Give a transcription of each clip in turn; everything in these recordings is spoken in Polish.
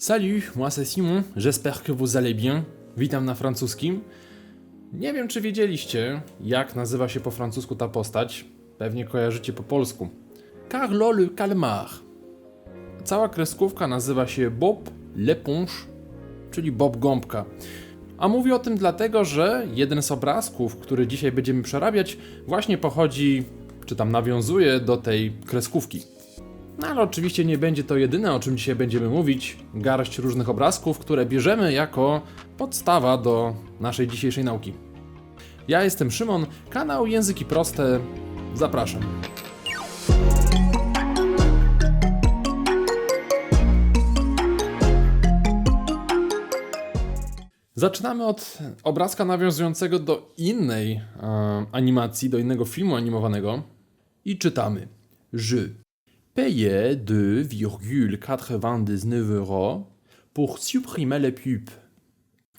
Salut, moi c'est Simon, j'espère que vous allez bien. Witam na francuskim. Nie wiem, czy wiedzieliście, jak nazywa się po francusku ta postać. Pewnie kojarzycie po polsku. Carlo le Calmar. Cała kreskówka nazywa się Bob l'Éponge, czyli Bob Gąbka. A mówię o tym dlatego, że jeden z obrazków, który dzisiaj będziemy przerabiać, właśnie pochodzi, czy tam nawiązuje do tej kreskówki. No ale oczywiście nie będzie to jedyne, o czym dzisiaj będziemy mówić. Garść różnych obrazków, które bierzemy jako podstawa do naszej dzisiejszej nauki. Ja jestem Szymon, kanał Języki Proste. Zapraszam. Zaczynamy od obrazka nawiązującego do innej e, animacji, do innego filmu animowanego i czytamy. Je payais 2,99 euros pour supprimer les pubs.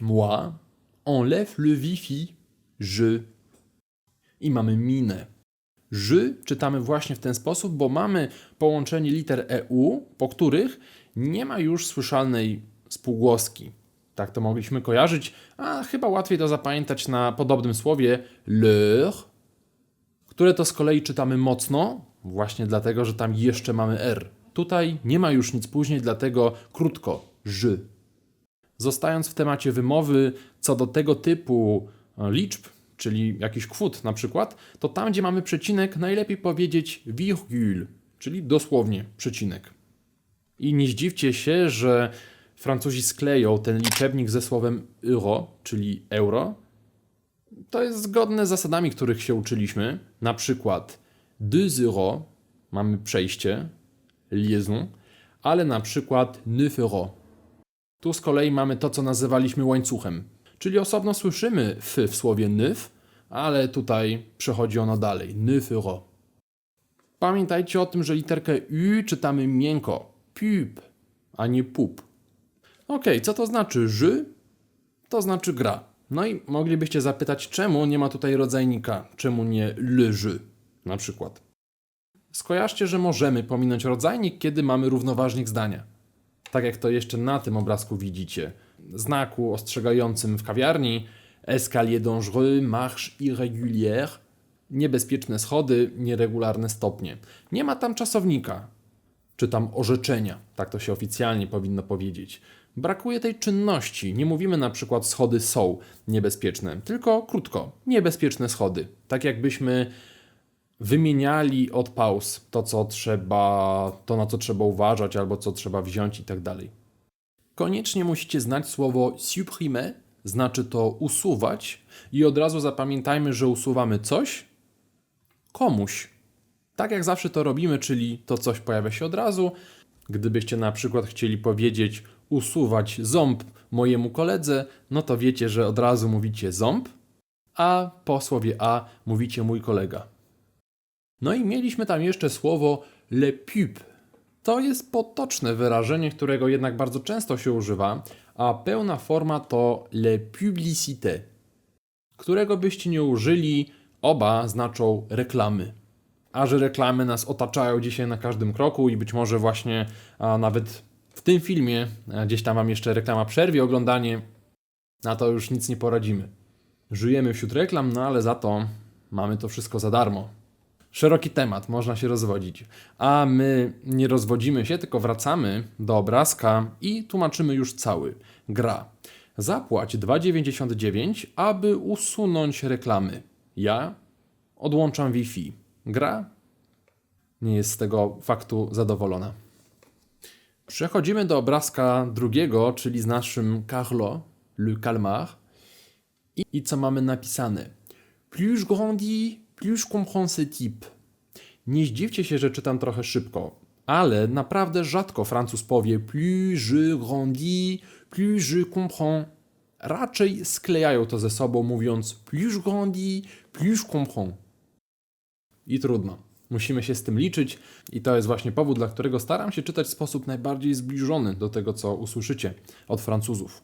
Moi, enlève le Wi-Fi. Je. I mamy minę. Je czytamy właśnie w ten sposób, bo mamy połączenie liter EU, po których nie ma już słyszalnej spółgłoski. Tak to mogliśmy kojarzyć, a chyba łatwiej to zapamiętać na podobnym słowie leur, które to z kolei czytamy mocno, właśnie dlatego, że tam jeszcze mamy R. Tutaj nie ma już nic później, dlatego krótko, ż. Zostając w temacie wymowy, co do tego typu e, liczb, czyli jakichś kwot na przykład, to tam, gdzie mamy przecinek, najlepiej powiedzieć virgule, czyli dosłownie przecinek. I nie zdziwcie się, że Francuzi skleją ten liczebnik ze słowem euro, czyli euro. To jest zgodne z zasadami, których się uczyliśmy. Na przykład 2 euro mamy przejście, liaison, ale na przykład 9 euro. Tu z kolei mamy to, co nazywaliśmy łańcuchem. Czyli osobno słyszymy f w słowie nyf, ale tutaj przechodzi ono dalej. 9 euro. Pamiętajcie o tym, że literkę U czytamy miękko. Pub, a nie pup. Ok, co to znaczy ży? To znaczy gra. No i moglibyście zapytać, czemu nie ma tutaj rodzajnika? Czemu nie leży na przykład? Skojarzcie, że możemy pominąć rodzajnik, kiedy mamy równoważnik zdania. Tak jak to jeszcze na tym obrazku widzicie. Znaku ostrzegającym w kawiarni escalier dangereux, marche irrégulière, niebezpieczne schody, nieregularne stopnie. Nie ma tam czasownika, czy tam orzeczenia, tak to się oficjalnie powinno powiedzieć. Brakuje tej czynności. Nie mówimy na przykład schody są niebezpieczne, tylko krótko, niebezpieczne schody. Tak jakbyśmy wymieniali od pauz to, co trzeba, to na co trzeba uważać, albo co trzeba wziąć i tak dalej. Koniecznie musicie znać słowo supprimer, znaczy to usuwać i od razu zapamiętajmy, że usuwamy coś komuś. Tak jak zawsze to robimy, czyli to coś pojawia się od razu. Gdybyście na przykład chcieli powiedzieć usuwać ząb mojemu koledze, no to wiecie, że od razu mówicie ząb, a po słowie a mówicie mój kolega. No i mieliśmy tam jeszcze słowo le pub. To jest potoczne wyrażenie, którego jednak bardzo często się używa, a pełna forma to le publicité, którego byście nie użyli, oba znaczą reklamy. A że reklamy nas otaczają dzisiaj na każdym kroku i być może właśnie a nawet w tym filmie gdzieś tam wam jeszcze reklama przerwie oglądanie, na to już nic nie poradzimy. Żyjemy wśród reklam, no ale za to mamy to wszystko za darmo. Szeroki temat, można się rozwodzić. A my nie rozwodzimy się, tylko wracamy do obrazka i tłumaczymy już cały. Gra. Zapłać 2,99, aby usunąć reklamy. Ja odłączam Wi-Fi. Gra nie jest z tego faktu zadowolona. Przechodzimy do obrazka drugiego, czyli z naszym Carlo, le calmar. I, i co mamy napisane? Plus je grandis, plus comprends ce type. Nie zdziwcie się, że czytam trochę szybko, ale naprawdę rzadko Francuz powie plus je grandis, plus je comprends. Raczej sklejają to ze sobą, mówiąc plus je grandis, plus je comprends. I trudno. Musimy się z tym liczyć, i to jest właśnie powód, dla którego staram się czytać w sposób najbardziej zbliżony do tego, co usłyszycie od Francuzów.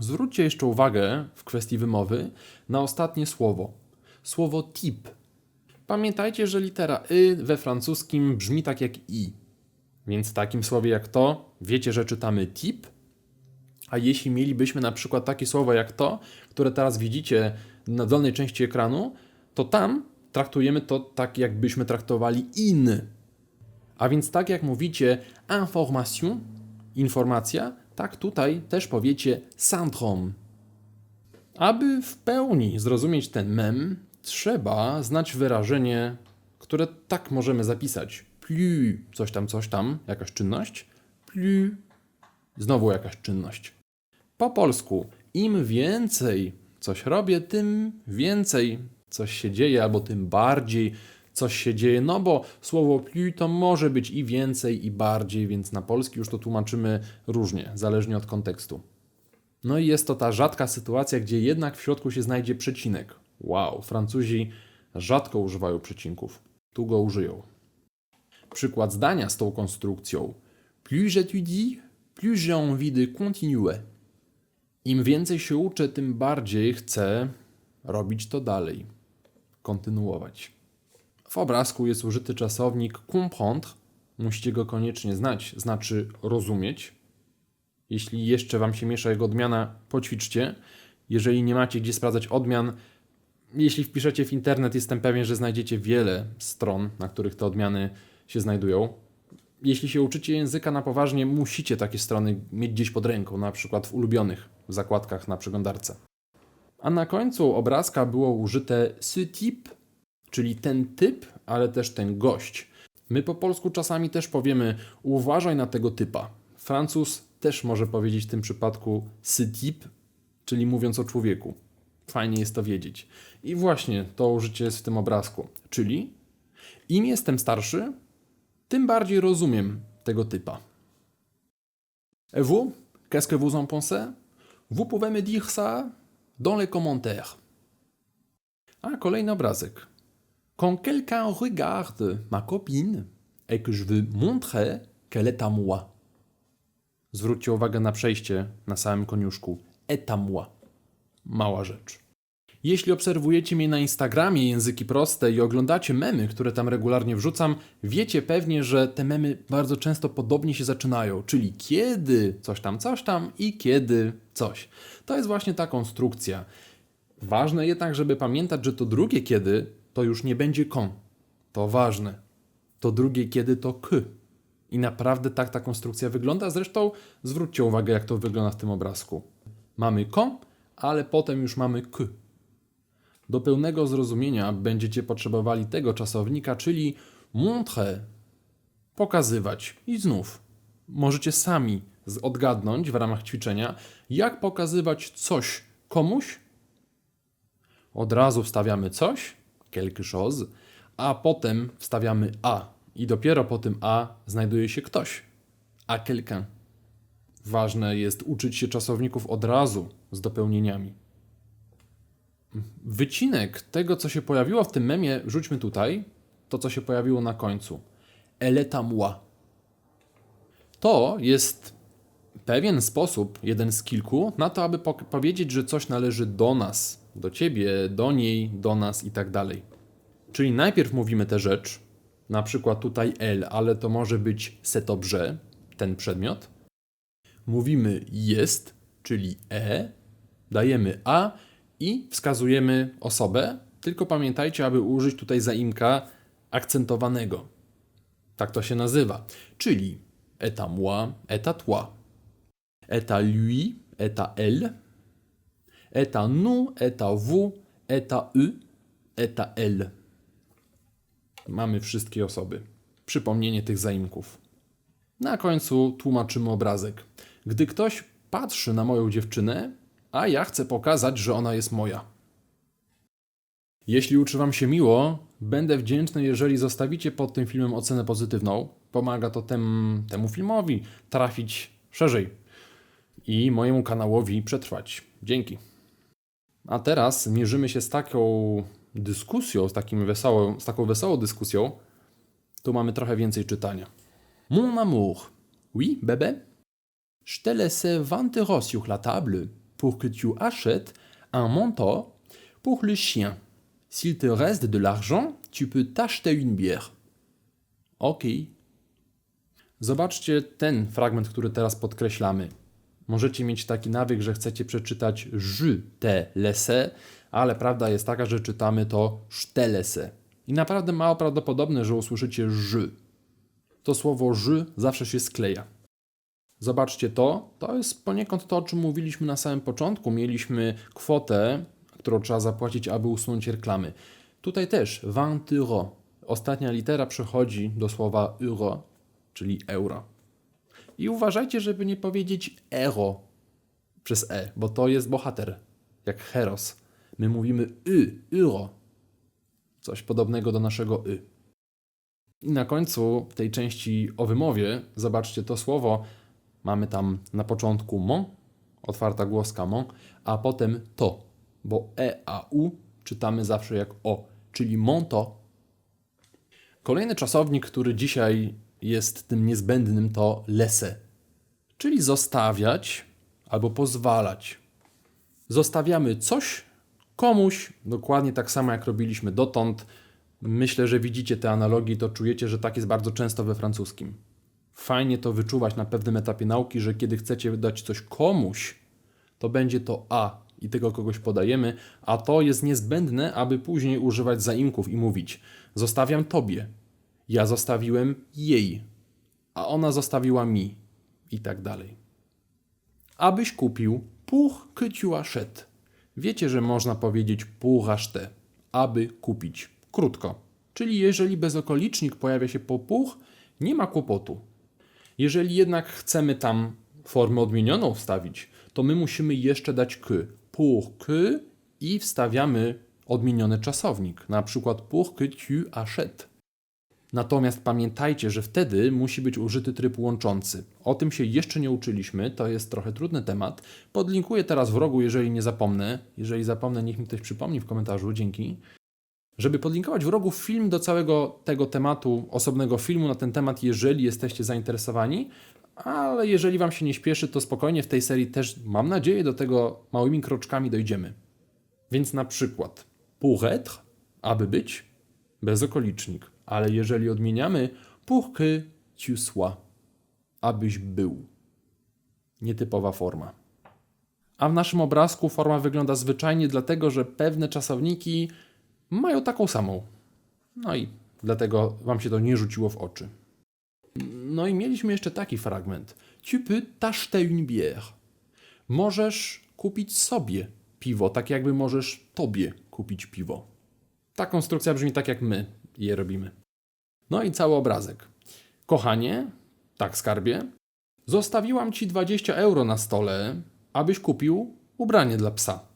Zwróćcie jeszcze uwagę w kwestii wymowy na ostatnie słowo. Słowo typ. Pamiętajcie, że litera y we francuskim brzmi tak jak i. Więc w takim słowie jak to, wiecie, że czytamy typ, a jeśli mielibyśmy na przykład takie słowo jak to, które teraz widzicie na dolnej części ekranu, to tam traktujemy to tak, jakbyśmy traktowali in. A więc tak jak mówicie information, informacja, tak tutaj też powiecie syndrom. Aby w pełni zrozumieć ten mem, trzeba znać wyrażenie, które tak możemy zapisać. Plus coś tam, coś tam, jakaś czynność. Plus znowu jakaś czynność. Po polsku, im więcej coś robię, tym więcej coś się dzieje, albo tym bardziej coś się dzieje, no bo słowo plus to może być i więcej, i bardziej, więc na polski już to tłumaczymy różnie, zależnie od kontekstu. No i jest to ta rzadka sytuacja, gdzie jednak w środku się znajdzie przecinek. Wow, Francuzi rzadko używają przecinków. Tu go użyją. Przykład zdania z tą konstrukcją. Plus j'étudie, plus j'ai envie de continuer. Im więcej się uczę, tym bardziej chcę robić to dalej. Kontynuować. W obrazku jest użyty czasownik comprendre. Musicie go koniecznie znać, znaczy rozumieć. Jeśli jeszcze Wam się miesza jego odmiana, poćwiczcie. Jeżeli nie macie gdzie sprawdzać odmian, jeśli wpiszecie w internet, jestem pewien, że znajdziecie wiele stron, na których te odmiany się znajdują. Jeśli się uczycie języka na poważnie, musicie takie strony mieć gdzieś pod ręką, na przykład w ulubionych zakładkach na przeglądarce. A na końcu obrazka było użyte ce type, czyli ten typ, ale też ten gość. My po polsku czasami też powiemy uważaj na tego typa. Francuz też może powiedzieć w tym przypadku ce type, czyli mówiąc o człowieku. Fajnie jest to wiedzieć. I właśnie to użycie jest w tym obrazku. Czyli im jestem starszy, tym bardziej rozumiem tego typa. Vous, qu'est-ce que vous en pensez? Vous pouvez me dire ça dans les commentaires. A kolejny obrazek. Quand quelqu'un regarde ma copine et que je veux montrer qu'elle est à moi. Zwróćcie uwagę na przejście na samym koniuszku. Moi. Mała rzecz. Jeśli obserwujecie mnie na Instagramie Języki Proste i oglądacie memy, które tam regularnie wrzucam, wiecie pewnie, że te memy bardzo często podobnie się zaczynają, czyli kiedy coś tam, coś tam i kiedy coś. To jest właśnie ta konstrukcja. Ważne jednak, żeby pamiętać, że to drugie kiedy to już nie będzie kon. To ważne. To drugie kiedy to k. I naprawdę tak ta konstrukcja wygląda. Zresztą zwróćcie uwagę, jak to wygląda w tym obrazku. Mamy kon, ale potem już mamy k. Do pełnego zrozumienia będziecie potrzebowali tego czasownika, czyli montre, pokazywać. I znów możecie sami odgadnąć w ramach ćwiczenia, jak pokazywać coś komuś. Od razu wstawiamy coś, quelque chose, a potem wstawiamy a. I dopiero po tym a znajduje się ktoś, a quelqu'un. Ważne jest uczyć się czasowników od razu z dopełnieniami. Wycinek tego, co się pojawiło w tym memie, rzućmy tutaj. To, co się pojawiło na końcu. Eleta moi. To jest pewien sposób, jeden z kilku, na to, aby po powiedzieć, że coś należy do nas, do ciebie, do niej, do nas i tak dalej. Czyli najpierw mówimy tę rzecz, na przykład tutaj L, ale to może być cet objet, ten przedmiot. Mówimy jest, czyli E, dajemy A i wskazujemy osobę, tylko pamiętajcie, aby użyć tutaj zaimka akcentowanego. Tak to się nazywa. Czyli est à moi, est à toi. Est à lui, est à elle. Est à nous, est à vous, eux, est à elle. Mamy wszystkie osoby. Przypomnienie tych zaimków. Na końcu tłumaczymy obrazek. Gdy ktoś patrzy na moją dziewczynę, a ja chcę pokazać, że ona jest moja. Jeśli uczy się miło, będę wdzięczny, jeżeli zostawicie pod tym filmem ocenę pozytywną. Pomaga to tem, temu filmowi trafić szerzej i mojemu kanałowi przetrwać. Dzięki. A teraz mierzymy się z taką dyskusją, z, takim z taką wesołą dyskusją. Tu mamy trochę więcej czytania. Mon amour. Oui, bébé? Je te laisse 20 euros sur la table pour que tu achètes un manteau pour le chien. S'il te reste de l'argent, tu peux t'acheter une bière. Ok. Zobaczcie ten fragment, który teraz podkreślamy. Możecie mieć taki nawyk, że chcecie przeczytać je te lese, ale prawda jest taka, że czytamy to sztelese. I naprawdę mało prawdopodobne, że usłyszycie ży. To słowo ży zawsze się skleja. Zobaczcie to, to jest poniekąd to, o czym mówiliśmy na samym początku. Mieliśmy kwotę, którą trzeba zapłacić, aby usunąć reklamy. Tutaj też 20 euro. Ostatnia litera przechodzi do słowa euro, czyli euro. I uważajcie, żeby nie powiedzieć euro przez e, bo to jest bohater, jak heros. My mówimy y, euro. Coś podobnego do naszego y. I na końcu tej części o wymowie zobaczcie to słowo. Mamy tam na początku mon, otwarta głoska mon, a potem to, bo e a u czytamy zawsze jak o, czyli monto. Kolejny czasownik, który dzisiaj jest tym niezbędnym, to lese, czyli zostawiać albo pozwalać. Zostawiamy coś komuś, dokładnie tak samo jak robiliśmy dotąd. Myślę, że widzicie te analogii, to czujecie, że tak jest bardzo często we francuskim. Fajnie to wyczuwać na pewnym etapie nauki, że kiedy chcecie dać coś komuś, to będzie to a i tego kogoś podajemy, a to jest niezbędne, aby później używać zaimków i mówić: Zostawiam tobie, ja zostawiłem jej, a ona zostawiła mi i tak dalej. Abyś kupił tu achètes. Wiecie, że można powiedzieć acheter, aby kupić. Krótko. Czyli jeżeli bezokolicznik pojawia się po pour, nie ma kłopotu. Jeżeli jednak chcemy tam formę odmienioną wstawić, to my musimy jeszcze dać que. Pour que i wstawiamy odmieniony czasownik, na przykład pour que tu achètes. Natomiast pamiętajcie, że wtedy musi być użyty tryb łączący. O tym się jeszcze nie uczyliśmy, to jest trochę trudny temat. Podlinkuję teraz w rogu, jeżeli nie zapomnę. Jeżeli zapomnę, niech mi ktoś przypomni w komentarzu, dzięki. Żeby podlinkować w rogu film do całego tego tematu, osobnego filmu na ten temat, jeżeli jesteście zainteresowani, ale jeżeli Wam się nie śpieszy, to spokojnie w tej serii też, mam nadzieję, do tego małymi kroczkami dojdziemy. Więc na przykład pour être, aby być, bezokolicznik. Ale jeżeli odmieniamy pour que tu sois, abyś był. Nietypowa forma. A w naszym obrazku forma wygląda zwyczajnie dlatego, że pewne czasowniki mają taką samą. No i dlatego Wam się to nie rzuciło w oczy. No i mieliśmy jeszcze taki fragment. Tu peux t'acheter une bière. Możesz kupić sobie piwo, tak jakby możesz tobie kupić piwo. Ta konstrukcja brzmi tak, jak my je robimy. No i cały obrazek. Kochanie, tak skarbie, zostawiłam ci 20 euro na stole, abyś kupił ubranie dla psa.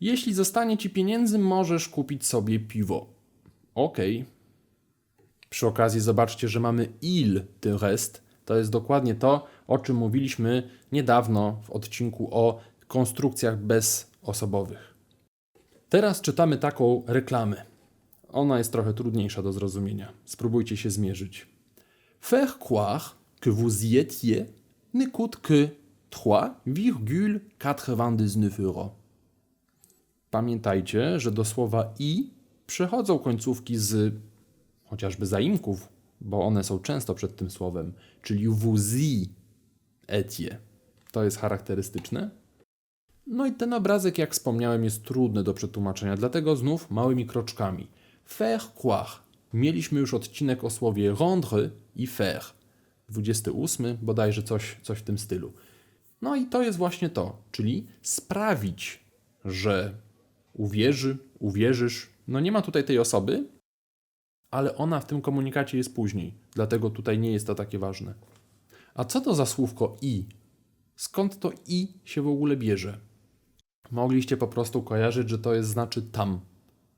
Jeśli zostanie ci pieniędzy, możesz kupić sobie piwo. Okej. Przy okazji zobaczcie, że mamy il de rest. To jest dokładnie to, o czym mówiliśmy niedawno w odcinku o konstrukcjach bezosobowych. Teraz czytamy taką reklamę. Ona jest trochę trudniejsza do zrozumienia. Spróbujcie się zmierzyć. Faire croire que vous y étiez ne coûte que 3,99 euro. Pamiętajcie, że do słowa i przechodzą końcówki z chociażby zaimków, bo one są często przed tym słowem, czyli y étiez. To jest charakterystyczne. No i ten obrazek, jak wspomniałem, jest trudny do przetłumaczenia, dlatego znów małymi kroczkami. Faire croire. Mieliśmy już odcinek o słowie rendre i faire. 28, bodajże coś, coś w tym stylu. No i to jest właśnie to, czyli sprawić, że uwierzy, uwierzysz. No nie ma tutaj tej osoby, ale ona w tym komunikacie jest później, dlatego tutaj nie jest to takie ważne. A co to za słówko i? Skąd to i się w ogóle bierze? Mogliście po prostu kojarzyć, że to jest znaczy tam.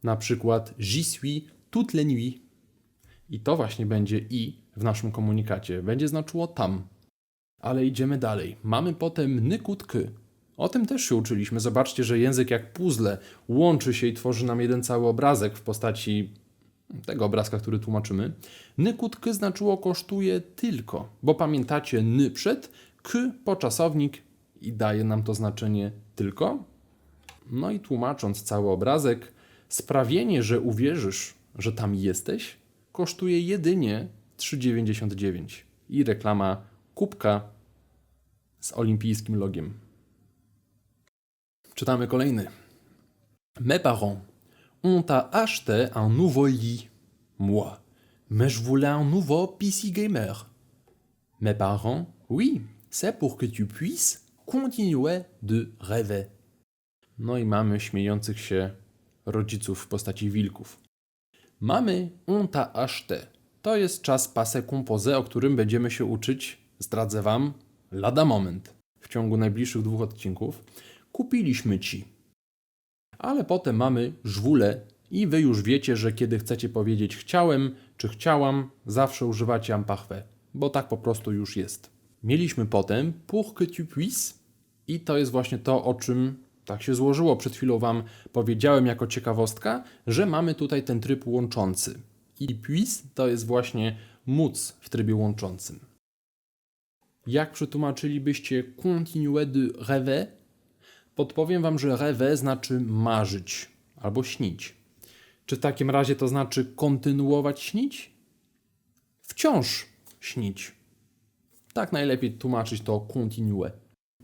Na przykład j'y suis toutes les nuits. I to właśnie będzie i w naszym komunikacie. Będzie znaczyło tam. Ale idziemy dalej. Mamy potem nykutky. O tym też się uczyliśmy. Zobaczcie, że język jak puzzle łączy się i tworzy nam jeden cały obrazek w postaci tego obrazka, który tłumaczymy. Nykutky znaczyło kosztuje tylko, bo pamiętacie ny przed, k po czasownik i daje nam to znaczenie tylko. No i tłumacząc cały obrazek, sprawienie, że uwierzysz, że tam jesteś, kosztuje jedynie 3,99. i reklama kubka z olimpijskim logiem. Czytamy kolejny. Mes parents ont à acheter un nouveau lit. Moi, mais je voulais un nouveau PC gamer. Mes parents, oui, c'est pour que tu puisses continuer de rêver. No i mamy śmiejących się rodziców w postaci wilków. Mamy on t'a acheté. To jest czas passé composé, o którym będziemy się uczyć, zdradzę wam, lada moment. W ciągu najbliższych dwóch odcinków kupiliśmy ci. Ale potem mamy żwule i wy już wiecie, że kiedy chcecie powiedzieć chciałem czy chciałam, zawsze używacie imparfait, bo tak po prostu już jest. Mieliśmy potem pour que tu puisses i to jest właśnie to, o czym tak się złożyło. Przed chwilą Wam powiedziałem jako ciekawostka, że mamy tutaj ten tryb łączący. I puis to jest właśnie móc w trybie łączącym. Jak przetłumaczylibyście continuer de rêver? Podpowiem Wam, że rêver znaczy marzyć albo śnić. Czy w takim razie to znaczy kontynuować śnić? Wciąż śnić. Tak najlepiej tłumaczyć to continuer.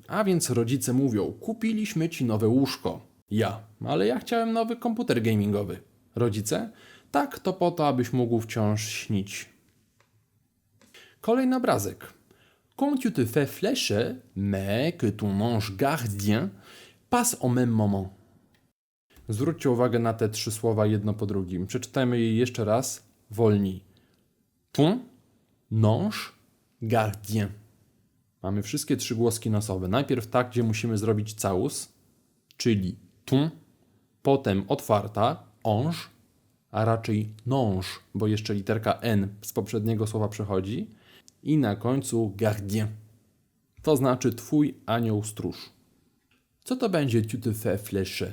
A więc rodzice mówią: Kupiliśmy ci nowe łóżko. Ja, ale ja chciałem nowy komputer gamingowy. Rodzice? Tak, to po to, abyś mógł wciąż śnić. Kolejny obrazek. Quand tu te fais flécher, mais que ton ange gardien passe au même moment. Zwróćcie uwagę na te trzy słowa jedno po drugim. Przeczytajmy je jeszcze raz wolniej. Ton, ange, gardien. Mamy wszystkie trzy głoski nosowe. Najpierw tak, gdzie musimy zrobić całus, czyli ton, potem otwarta, ange, a raczej nonge, bo jeszcze literka n z poprzedniego słowa przechodzi i na końcu gardien. To znaczy twój anioł stróż. Co to będzie tu te fais?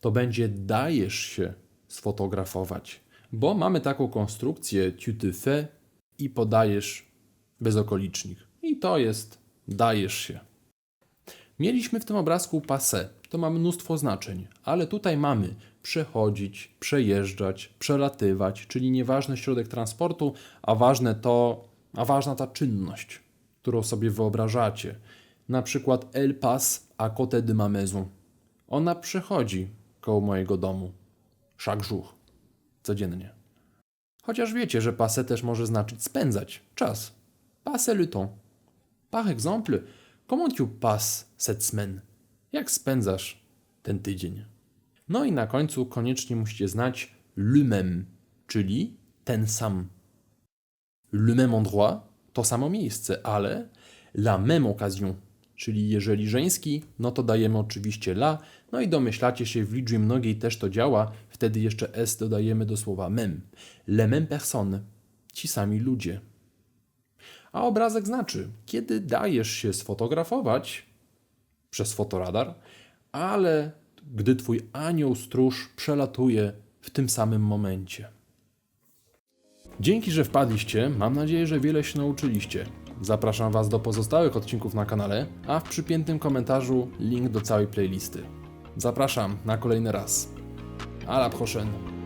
To będzie dajesz się sfotografować, bo mamy taką konstrukcję tu te fais i podajesz bezokolicznik. I to jest dajesz się. Mieliśmy w tym obrazku passé. To ma mnóstwo znaczeń, ale tutaj mamy przechodzić, przejeżdżać, przelatywać, czyli nieważny środek transportu, a ważne to, a ważna ta czynność, którą sobie wyobrażacie. Na przykład elle passe à côté de ma maison. Ona przechodzi koło mojego domu. Chaque jour. Codziennie. Chociaż wiecie, że passé też może znaczyć spędzać czas. Passer le temps. Par exemple, comment tu passes cette semaine? Jak spędzasz ten tydzień? No i na końcu koniecznie musicie znać le même, czyli ten sam. Le même endroit to samo miejsce, ale la même occasion, czyli jeżeli żeński, no to dajemy oczywiście la, no i domyślacie się, w liczbie mnogiej też to działa, wtedy jeszcze s dodajemy do słowa même. Le même personne, ci sami ludzie. A obrazek znaczy, kiedy dajesz się sfotografować przez fotoradar, ale gdy twój anioł stróż przelatuje w tym samym momencie. Dzięki, że wpadliście. Mam nadzieję, że wiele się nauczyliście. Zapraszam Was do pozostałych odcinków na kanale, a w przypiętym komentarzu link do całej playlisty. Zapraszam na kolejny raz. A la prochaine.